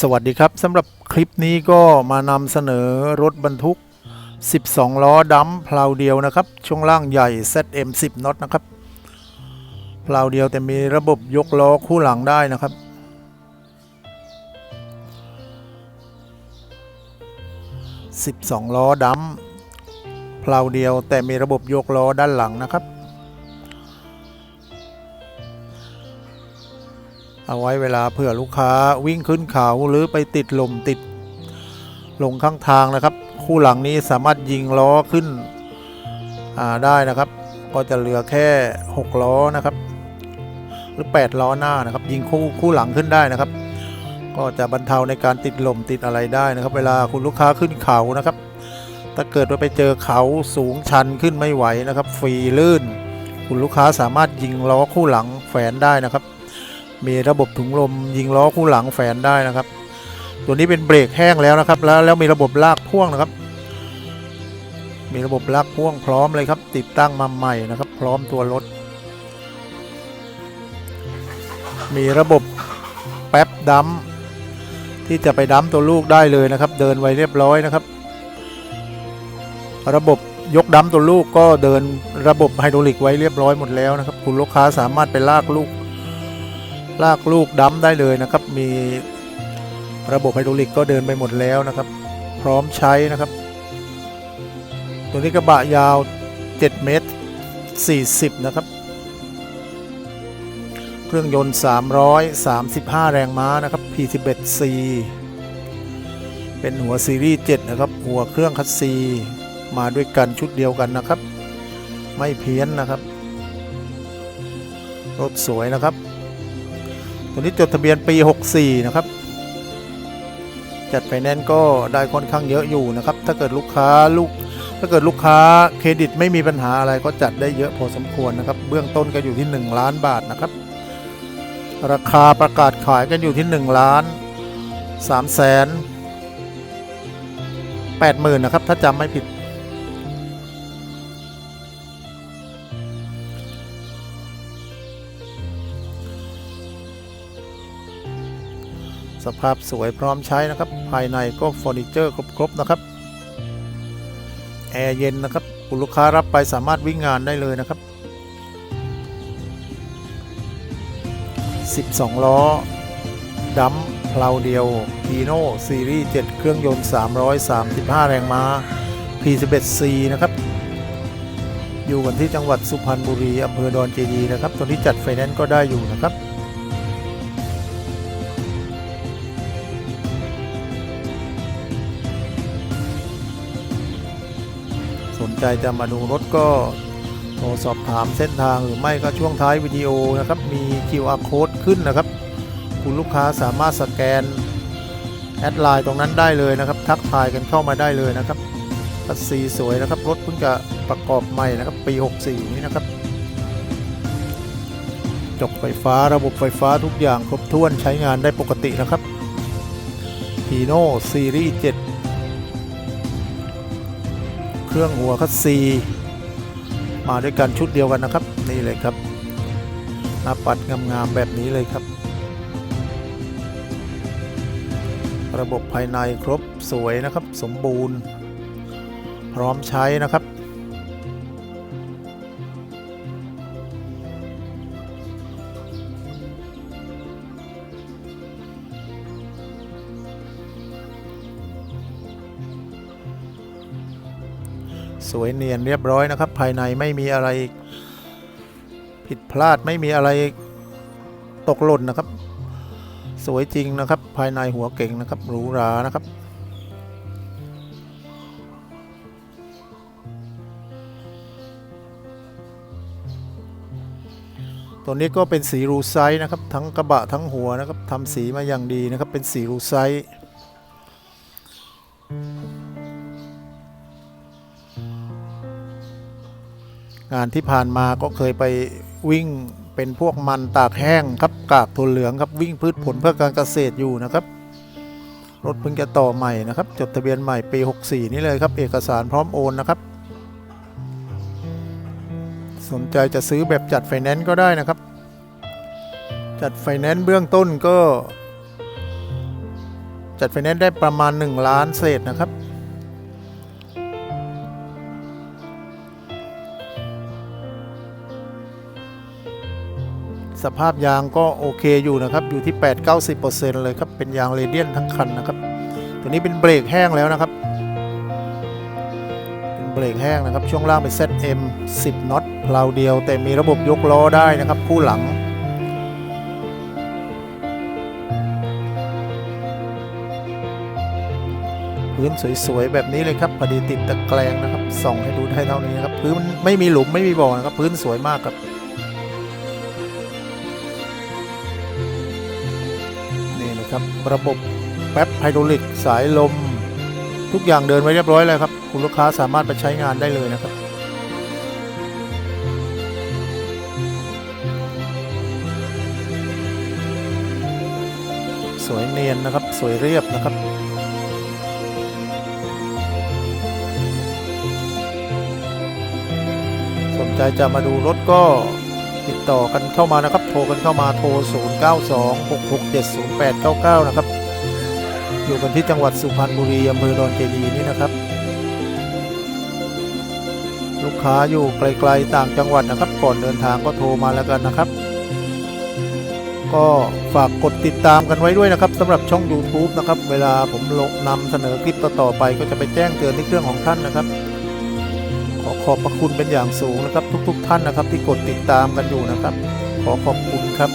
สวัสดีครับสำหรับคลิปนี้ก็มานำเสนอรถบรรทุก 12 ล้อดัมเพลาเดียวนะครับ ช่วงล่างใหญ่ ZM 10น็อตนะครับเพลาเดียวแต่มีระบบยกล้อคู่หลังได้นะครับ 12 ล้อดัมเพลาเดียวแต่มีระบบยกล้อด้านหลังนะครับ เอาไว้เวลาเผื่อลูกค้าวิ่งขึ้นเขาหรือไปติดลมติดลงข้างทางนะครับ คู่หลังนี้สามารถยิงล้อขึ้นได้นะครับ ก็จะเหลือแค่ 6 ล้อนะครับ หรือ 8 ล้อหน้านะครับ ยิงคู่คู่หลังขึ้นได้นะครับ ก็จะบรรเทาในการติดลมติดอะไรได้นะครับ เวลาคุณลูกค้าขึ้นเขานะครับ ถ้าเกิดว่าไปเจอเขาสูงชันขึ้นไม่ไหวนะครับฟรีลื่น คุณลูกค้าสามารถยิงล้อคู่หลังแฝนได้นะครับ มีระบบถุงลมยิงล้อคู่หลังแฝนได้นะครับ ตัวนี้เป็นเบรกแห้งแล้วนะครับ แล้วแล้วมีระบบลากพ่วงนะครับ มีระบบลากพ่วงพร้อมเลยครับ ติดตั้งมาใหม่นะครับ พร้อมตัวรถ มีระบบแป๊บดัมที่จะไปดัมตัวลูกได้เลยนะครับ เดินไวเรียบร้อยนะครับ ระบบยกดัมตัวลูกก็เดินระบบไฮดรอลิกไว้เรียบร้อยหมดแล้วนะครับ คุณลูกค้าสามารถไปลากลูก ลากลูกดัมได้เลยนะครับ มีระบบไฮดรอลิกก็เดินไปหมดแล้วนะครับ พร้อมใช้นะครับ ตัวนี้กระบะยาว 7 เมตร 40 นะครับ เครื่องยนต์ 335 แรงม้านะครับ P11C เป็นหัวซีรีส์7นะครับ หัวเครื่องคัสซีมาด้วยกันชุดเดียวกันนะครับ ไม่เพี้ยนนะครับ รถสวยนะครับ ตัวนี้จดทะเบียนปี 64 นะครับ จัดไฟแนนซ์ก็ได้ค่อนข้างเยอะอยู่นะครับ ถ้าเกิดลูกค้าลูกถ้าเกิดลูกค้าเครดิตไม่มีปัญหาอะไรก็จัดได้เยอะพอสมควรนะครับ เบื้องต้นก็อยู่ที่ 1 ล้านบาทนะครับ ราคาประกาศขายกันอยู่ที่ 1 ล้าน3แสน8หมื่นนะครับ ถ้าจำไม่ผิด สภาพสวยพร้อมใช้นะครับ ภายในก็เฟอร์นิเจอร์ครบๆนะครับ แอร์เย็นนะครับคุณลูกค้ารับไปสามารถวิ่งงานได้เลยนะครับ 12 ล้อดัมเพลาเดียวพีโน่ซีรีส์ 7 เครื่องยนต์ 335 แรงม้า P11C นะครับ อยู่กันที่จังหวัดสุพรรณบุรีอำเภอดอนเจดีนะครับตัวนี้จัดไฟแนนซ์ก็ได้อยู่นะครับ นใจจะมาดูรถก็โทรสอบถามเส้นทางหรือไม่ก็ช่วงท้ายวิดีโอนะครับ มี QR code ขึ้นนะครับ คุณลูกค้าสามารถสแกนแอดไลน์ตรงนั้นได้เลยนะครับ ทักทายกันเข้ามาได้เลยนะครับคัสซีสวยนะครับ รถเพิ่งจะประกอบใหม่นะครับ ปี 64 นี้นะครับจกไฟฟ้าระบบไฟฟ้าทุกอย่างครบถ้วนใช้งานได้ปกตินะครับ Hino Series 7 เครื่องหัวคัสซีมาด้วยกันชุดเดียวกันนะครับ นี่เลยครับหน้าปัดงามๆแบบนี้เลยครับ ระบบภายในครบสวยนะครับ สมบูรณ์ พร้อมใช้นะครับ สวยเนียนเรียบร้อยนะครับ ภายในไม่มีอะไร ผิดพลาดไม่มีอะไรตกหล่นนะครับ สวยจริงนะครับ ภายในหัวเก่งนะครับหรูหรานะครับตัวนี้ก็เป็นสีรูไซส์นะครับ ทั้งกระบะทั้งหัวนะครับทำสีมาอย่างดีนะครับ เป็นสีรูไซ งานที่ผ่านมาก็เคยไปวิ่งเป็นพวกมันตากแห้งครับกากถั่วเหลืองครับวิ่งพืชผลเพื่อการเกษตรอยู่นะครับ รถเพิ่งจะต่อใหม่นะครับ จดทะเบียนใหม่ปี 64 นี่เลยครับ เอกสารพร้อมโอนนะครับ สนใจจะซื้อแบบจัดไฟแนนซ์ก็ได้นะครับ จัดไฟแนนซ์เบื้องต้นก็ จัดไฟแนนซ์ได้ประมาณ 1 ล้านเศษนะครับ สภาพยางก็โอเคอยู่นะครับอยู่ที่ 8-90%เลยครับเป็นยางเรเดียนทั้งคันนะครับตัวนี้เป็นเบรกแห้งแล้วนะครับ เป็นเบรกแห้งนะครับ ช่วงล่างเป็น ZM 10น็อตเพลาเดียว แต่มีระบบยกล้อได้นะครับ คู่หลัง พื้นสวยๆ แบบนี้เลยครับพอดีติดตะแกรงนะครับ ส่องให้ดูได้เท่านี้นะครับ พื้นไม่มีหลุมไม่มีบ่อนะครับ พื้นสวยมากครับ ครับระบบแป๊บไฮดรอลิกสายลม ทุกอย่างเดินไว้เรียบร้อยเลยครับ คุณลูกค้าสามารถไปใช้งานได้เลยนะครับ สวยเนียนนะครับสวยเรียบนะครับสนใจจะมาดูรถก็ติดต่อกันเข้ามานะครับ โทรกันเข้ามาโทร 0926670899 นะครับ อยู่กันที่จังหวัดสุพรรณบุรีอำเภอดอนเจดีนี่นะครับ ลูกค้าอยู่ไกลๆต่างจังหวัดนะครับ ก่อนเดินทางก็โทรมาแล้วกันนะครับ ก็ฝากกดติดตามกันไว้ด้วยนะครับสำหรับช่อง YouTube นะครับ เวลาผมลงนำเสนอคลิปต่อๆไป ก็จะไปแจ้งเตือนที่เครื่องของท่านนะครับ ขอบพระคุณเป็นอย่างสูงนะครับ ทุก ๆ ท่านนะครับ ที่กดติดตามกันอยู่นะครับ ขอขอบคุณครับ